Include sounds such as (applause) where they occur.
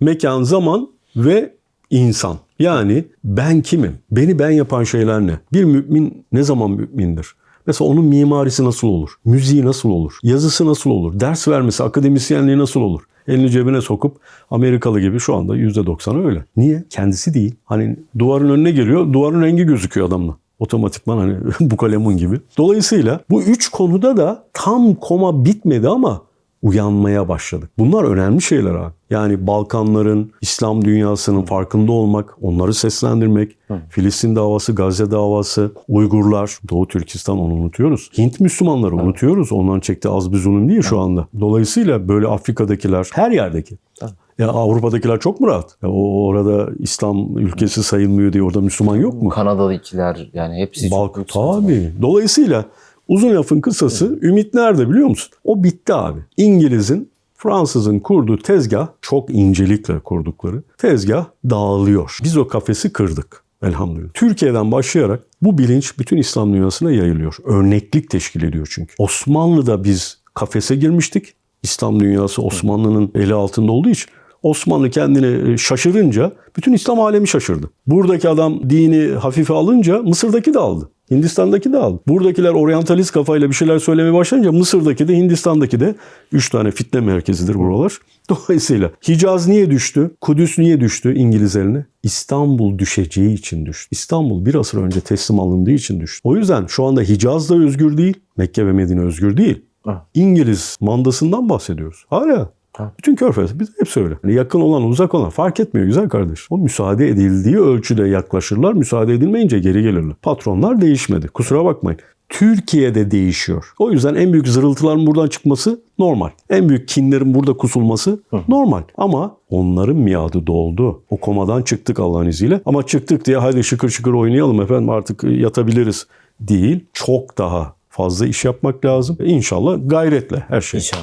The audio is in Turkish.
mekan, zaman ve insan. Yani ben kimim? Beni ben yapan şeyler ne? Bir mümin ne zaman mümindir? Mesela onun mimarisi nasıl olur? Müziği nasıl olur? Yazısı nasıl olur? Ders vermesi, akademisyenliği nasıl olur? Elini cebine sokup Amerikalı gibi şu anda %90 öyle. Niye? Kendisi değil. Hani duvarın önüne geliyor, duvarın rengi gözüküyor adamla. Otomatikman hani (laughs) bu kalemun gibi. Dolayısıyla bu üç konuda da tam koma bitmedi ama uyanmaya başladık. Bunlar önemli şeyler abi. Yani Balkanların, İslam dünyasının farkında olmak, onları seslendirmek, Filistin davası, Gazze davası, Uygurlar, Doğu Türkistan onu unutuyoruz. Hint Müslümanları unutuyoruz. Onların çektiği az bir zulüm değil şu anda. Dolayısıyla böyle Afrika'dakiler, her yerdeki. Ya Avrupa'dakiler çok mu rahat? Ya o orada İslam ülkesi sayılmıyor diye orada Müslüman yok mu? Kanadalıkiler yani hepsi Balkan çok tabii. Dolayısıyla uzun lafın kısası ümit nerede biliyor musun? O bitti abi. İngiliz'in Fransız'ın kurduğu tezgah çok incelikle kurdukları tezgah dağılıyor. Biz o kafesi kırdık. Elhamdülillah. Türkiye'den başlayarak bu bilinç bütün İslam dünyasına yayılıyor. Örneklik teşkil ediyor çünkü. Osmanlı'da biz kafese girmiştik. İslam dünyası Osmanlı'nın eli altında olduğu için Osmanlı kendini şaşırınca bütün İslam alemi şaşırdı. Buradaki adam dini hafife alınca Mısır'daki de aldı. Hindistan'daki de aldı. Buradakiler oryantalist kafayla bir şeyler söylemeye başlayınca Mısır'daki de Hindistan'daki de 3 tane fitne merkezidir buralar. (laughs) Dolayısıyla Hicaz niye düştü? Kudüs niye düştü İngiliz eline? İstanbul düşeceği için düştü. İstanbul bir asır önce teslim alındığı için düştü. O yüzden şu anda Hicaz da özgür değil. Mekke ve Medine özgür değil. Ha. İngiliz mandasından bahsediyoruz. Hala. Ha. Bütün körfez biz hep öyle. Yani yakın olan uzak olan fark etmiyor güzel kardeş. O müsaade edildiği ölçüde yaklaşırlar. Müsaade edilmeyince geri gelirler. Patronlar değişmedi. Kusura bakmayın. Türkiye'de değişiyor. O yüzden en büyük zırıltıların buradan çıkması normal. En büyük kinlerin burada kusulması normal. Ama onların miadı doldu. O komadan çıktık Allah'ın izniyle. Ama çıktık diye hadi şıkır şıkır oynayalım efendim artık yatabiliriz değil. Çok daha fazla iş yapmak lazım. İnşallah gayretle her şey. İnşallah.